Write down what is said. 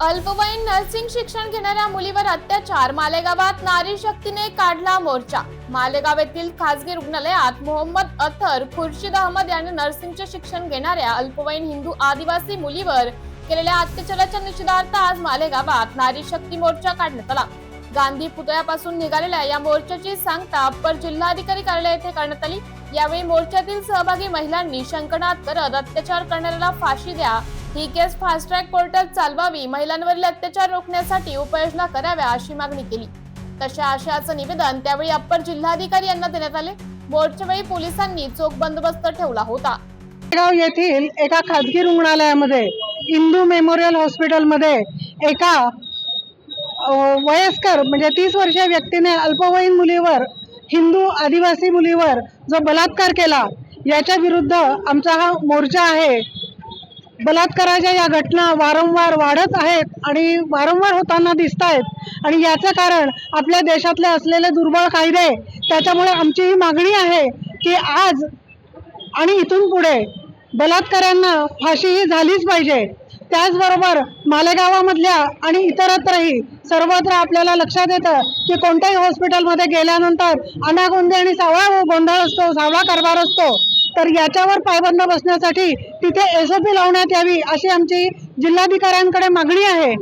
अल्पवयीन नर्सिंग शिक्षण घेणाऱ्या मुलीवर अत्याचार. मालेगावात नारी शक्तीने काढला मोर्चा. मालेगाव येथील खासगी रुग्णालयात मोहम्मद अथर खुर्शीद अहमद यांनी नर्सिंगचे शिक्षण घेणाऱ्या अल्पवयीन हिंदू आदिवासी मुलीवर केलेल्या अत्याचाराच्या निषेधार्थ आज मालेगावात नारी शक्ती मोर्चा काढण्यात आला. गांधी पुतळ्यापासून निघालेल्या या मोर्चाची सांगता अप्पर जिल्हाधिकारी कार्यालय येथे करण्यात आली. यावेळी मोर्चातील सहभागी महिलांनी शंकनाद करत अत्याचार करणाऱ्याला फाशी द्या ही केस फास्ट ट्रॅक कोर्टात चालवावी महिलांवरील अत्याचार रोखण्यासाठी उपाययोजना कराव्या अशी मागणी केली. तशा आशयाचं निवेदन त्यावेळी अप्पर जिल्हाधिकारी यांना देण्यात आले. बोर्डच्या वेळी पोलिसांनी चोख बंदोबस्त ठेवला होता. गाव येथील एका खाजगी रुग्णालयामध्ये इंदू मेमोरियल हॉस्पिटलमध्ये एका वयस्कर म्हणजे तीस वर्षीय व्यक्तीने अल्पवयीन मुलीवर हिंदू आदिवासी मुलीवर जो बलात्कार केला याच्या विरुद्ध आमचा हा मोर्चा आहे. बलात्काराच्या या घटना वारंवार वाढत आहेत आणि वारंवार होताना दिसत आहेत. आणि याचं कारण आपल्या देशातले असलेले दुर्बळ कायदे त्याच्यामुळे आमची ही मागणी आहे की आज आणि इथून पुढे बलात्कारांना फाशी ही झालीच पाहिजे. त्याचबरोबर मालेगावामधल्या आणि इतरत्रही सर्वत्र आपल्याला लक्षात येतं की कोणत्याही हॉस्पिटलमध्ये गेल्यानंतर अनागोंदी आणि सावळा गोंधळ असतो सावळा कारभार असतो. तर याच्यावर पायबंद बसण्यासाठी तिथे एस ओ पी लावण्यात यावी अशी आमची जिल्हाधिकाऱ्यांकडे मागणी आहे.